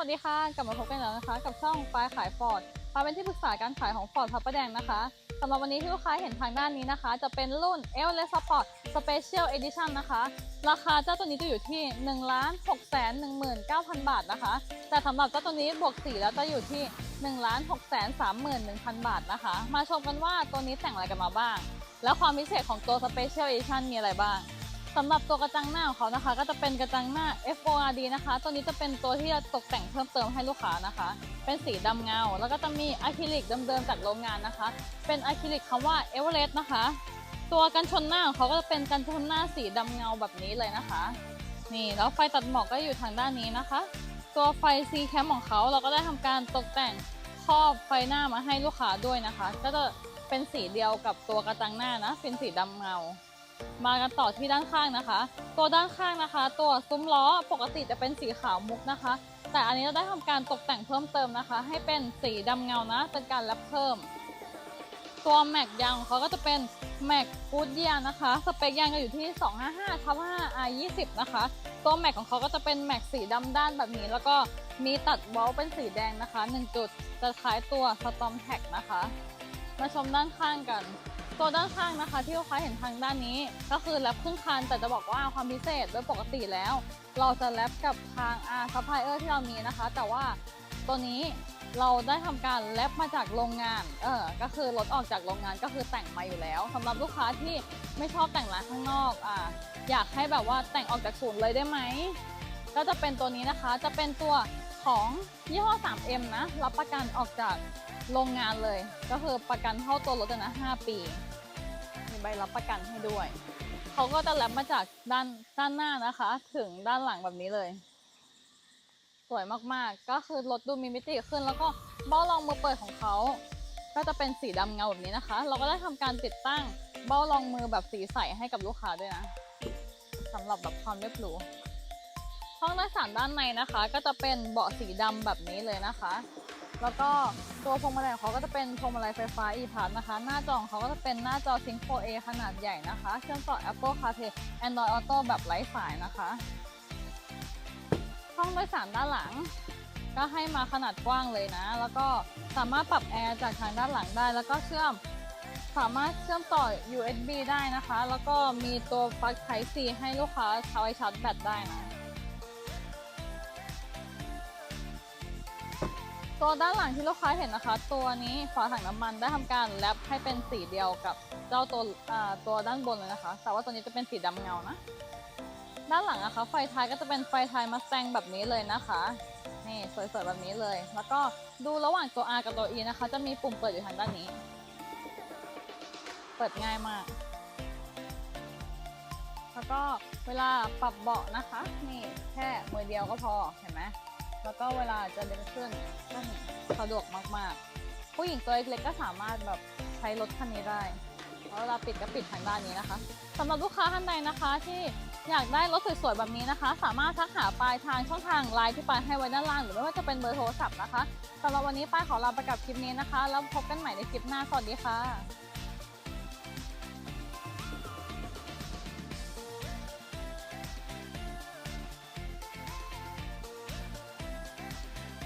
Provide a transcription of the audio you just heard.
วัสดีค่ะ กลับมาพบกันแล้วนะคะ กับช่องปลายขายฟอร์ดปลาเป็นที่ปรึกษาการขายของฟอร์ดพระประแดงนะคะสำหรับวันนี้ที่ลูกค้าเห็นทางด้านนี้นะคะ จะเป็นรุ่น e l e s Sport Special Edition นะคะ ราคาเจ้าตัวนี้จะอยู่ที่ 1 6 1 9 0 0 0 บาทนะคะ แต่สำหรับเจ้าตัวนี้บวกสีแล้วจะอยู่ที่ 1 6 3 1 0 0 0 บาทนะคะ มาชมกันว่าตัวนี้แต่งอะไรกันมาบ้าง แล้วความพิเศษของตัว Special Edition มีอะไรบ้าง สำหรับตัวกระจังหน้าของเขานะคะ ก็จะเป็นกระจังหน้า FORD นะคะ ตัวนี้จะเป็นตัวที่จะตกแต่งเพิ่มเติมให้ลูกค้านะคะ เป็นสีดำเงา แล้วก็จะมีอะคริลิกเดิมๆจากโรงงานนะคะ เป็นอะคริลิกคำว่า e v e r e s t นะคะ ตัวกันชนหน้าของเขาก็จะเป็นกันชนหน้าสีดำเงาแบบนี้เลยนะคะ นี่แล้วไฟตัดหมอกก็อยู่ทางด้านนี้นะคะ ตัวไฟ C cam ของเขาเราก็ได้ทำการตกแต่งครอบไฟหน้ามาให้ลูกค้าด้วยนะคะ ก็จะเป็นสีเดียวกับตัวกระจังหน้านะ เป็นสีดำเงา มากันต่อที่ด้านข้างนะคะ ตัวด้านข้างนะคะ ตัวซุ้มล้อปกติจะเป็นสีขาวมุกนะคะ แต่อันนี้เราได้ทำการตกแต่งเพิ่มเติมนะคะ ให้เป็นสีดำเงานะเป็นการแรปเพิ่ม ตัวแม็กยางของเขาก็จะเป็นแม็กฟูดเยียนะคะสเปคยางก็อยู่ที่ 255ทับ5 R 20นะคะ ตัวแม็กของเขาก็จะเป็นแม็กสีดำด้านแบบนี้ แล้วก็มีตัดเว้าเป็นสีแดงนะคะ 1 จุดจะคล้ายตัวสตอมแท็กนะคะ มาชมด้านข้างกัน ตัวด้านข้างนะคะ ที่ลูกค้าเห็นทางด้านนี้ ก็คือแรปครึ่งคันแต่จะบอกว่าความพิเศษโดยปกติแล้ว เราจะแรปกับทางอาซัพพลายเออร์ที่เรามีนะคะ แต่ว่าตัวนี้เราได้ทำการแรปมาจากโรงงาน เออ ก็คือรถออกจากโรงงานก็คือแต่งมาอยู่แล้วสำหรับลูกค้าที่ไม่ชอบแต่งร้านข้างนอก อ่า อยากให้แบบว่าแต่งออกจากศูนย์เลยได้ไหม ก็จะเป็นตัวนี้นะคะ จะเป็นตัว ของยี่ห้อ 3M นะ รับประกันออกจากโรงงานเลย ก็คือประกันเท่าตัวรถเลยนะ 5 ปี มีใบรับประกันให้ด้วย เขาก็จะแรปมาจากด้านด้านหน้านะคะ ถึงด้านหลังแบบนี้เลย สวยมากๆ ก็คือรถดูมีมิติขึ้น แล้วก็เบ้ารองมือเปิดของเขา ก็จะเป็นสีดำเงาแบบนี้นะคะ เราก็ได้ทำการติดตั้งเบ้ารองมือแบบสีใสให้กับลูกค้าด้วยนะสำหรับแบบความเรียบหรู ห้องโดยสารด้านในนะคะ ก็จะเป็นเบาะสีดำแบบนี้เลยนะคะ แล้วก็ตัวพวงมาลัยของเขาก็จะเป็นพวงมาลัยไฟฟ้า e-pass นะคะ หน้าจอของเขาก็จะเป็นหน้าจอ Sync 4A ขนาดใหญ่นะคะ เชื่อมต่อ Apple CarPlay Android Auto แบบไร้สายนะคะ ห้องโดยสารด้านหลัง ก็ให้มาขนาดกว้างเลยนะ แล้วก็สามารถปรับแอร์จากทางด้านหลังได้ แล้วก็เชื่อมสามารถเชื่อมต่อ USB ได้นะคะ แล้วก็มีตัวปลั๊ก Type C ให้ลูกค้าใช้ชาร์จแบตได้นะ ตัวด้านหลังที่ลูกค้าเห็นนะคะ ตัวนี้ฝาถังน้ำมันได้ทำการแรปให้เป็นสีเดียวกับเจ้าตัวตัวด้านบนเลยนะคะ แต่ว่าตัวนี้จะเป็นสีดำเงานะ ด้านหลังนะคะไฟท้ายก็จะเป็นไฟท้ายมาสแตงแบบนี้เลยนะคะนี่สวยๆแบบนี้เลย แล้วก็ดูระหว่างตัว R กับตัว E นะคะ จะมีปุ่มเปิดอยู่ทางด้านนี้ เปิดง่ายมาก แล้วก็เวลาปรับเบาะนะคะ นี่แค่มือเดียวก็พอเห็นไหม แล้วก็เวลาจะเดินขึ้นก็นี่สะดวกมากๆ ผู้หญิงตัวเล็กๆก็สามารถแบบใช้รถคันนี้ได้แล้วเวลาปิดก็ปิดทางด้านนี้นะคะสำหรับลูกค้าท่านใดนะคะที่อยากได้รถสวยๆแบบนี้นะคะ สามารถทักหาปลายทางช่องทางไลน์ที่ปลายให้ไว้ด้านล่าง หรือไม่ว่าจะเป็นเบอร์โทรศัพท์นะคะสำหรับวันนี้ปลายขอลาไปกับคลิปนี้นะคะ แล้วพบกันใหม่ในคลิปหน้าสวัสดีค่ะ